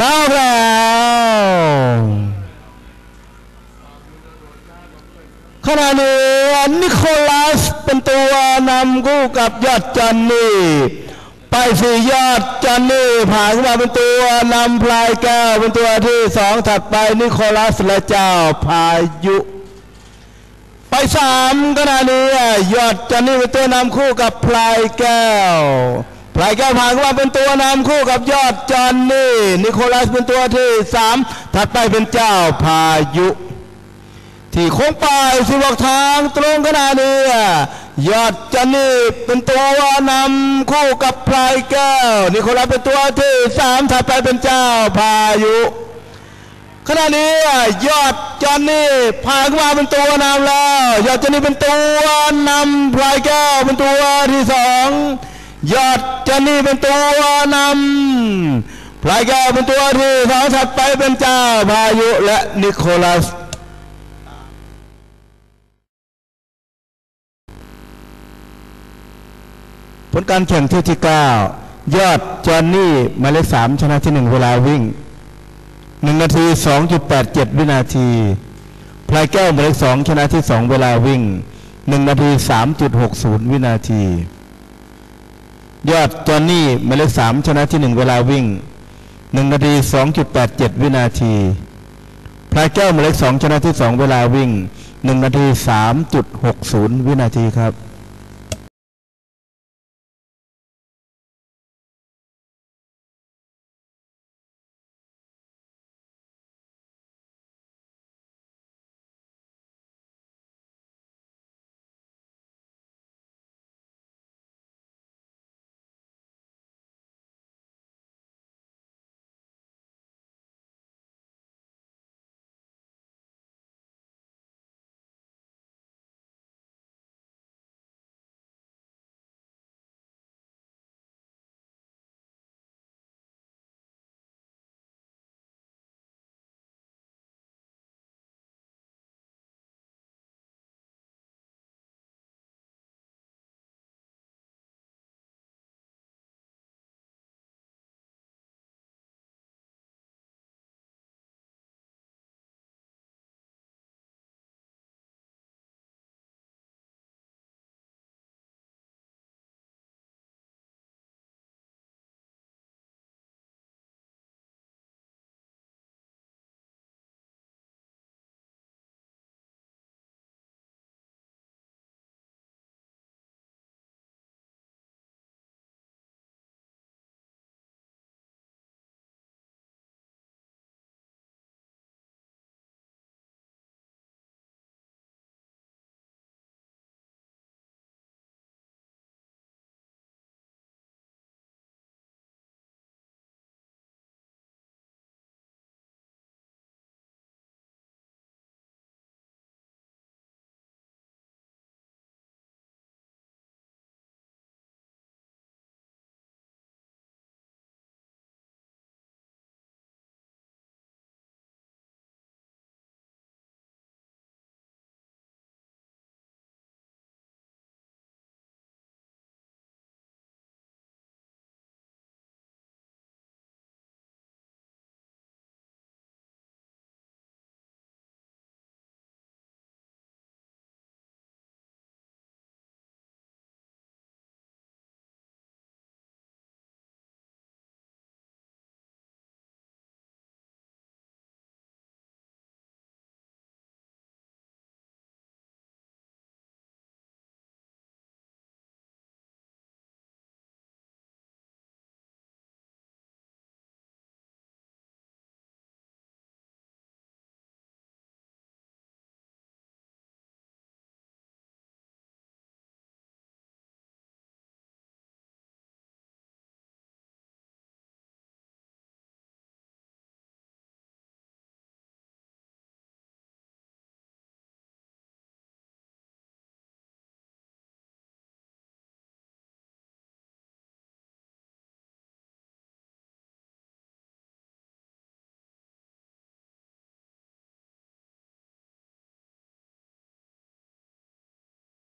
มาแล้วขณะนี้นิโคลัสเป็นตัวนำคู่กับยอดจันนี่ไปสี่ยอดจันนี่ผ่านขึ้นมาเป็นตัวนำพลายแก้วเป็นตัวที่สองถัดไปนิโคลัสและเจ้าพายุ ไปสามขณะนี้ยอดจันนี่เป็นตัวนำคู่กับพลายแก้ว แก้วผ่านขึ้นมาเป็นตัวนำคู่กับยอดจันนี่ นิโคลัสเป็นตัวที่สามถัดไปเป็นเจ้าพายุ ที่โค้งปลายสิบอกทางตรงขนาดนี้ยอดจันนี่เป็นตัววานำคู่กับพลายแก้ว นิโคลัสเป็นตัวที่สามถัดไปเป็นเจ้าพายุขณะนี้ยอดจันนี่พาขึ้นมาเป็นตัวนำแล้ว ยอดจันนี่เป็นตัวนำพลายแก้วเป็นตัวที่สอง ยอดจันนี่เป็นตัวนำพลายแก้วเป็นตัวที่สองถัดไปเป็นเจ้าพายุและนิโคลัสผลการแข่งเที่ยวที่ 9 ยอดจอห์นนี่หมายเลข3ชนะที่ 1 เวลาวิ่ง 1 นาที 2.87 วินาทีพลายแก้วหมายเลข2ชนะที่ 2 เวลาวิ่ง 1 นาที 3.60 วินาที ยอดจอนนี่หมายเลข3ชนะที่หนึ่งเวลาวิ่ง1นาที2.87วินาทีพลายแก้วหมายเลข2ชนะที่2เวลาวิ่ง1นาที3.60วินาทีครับ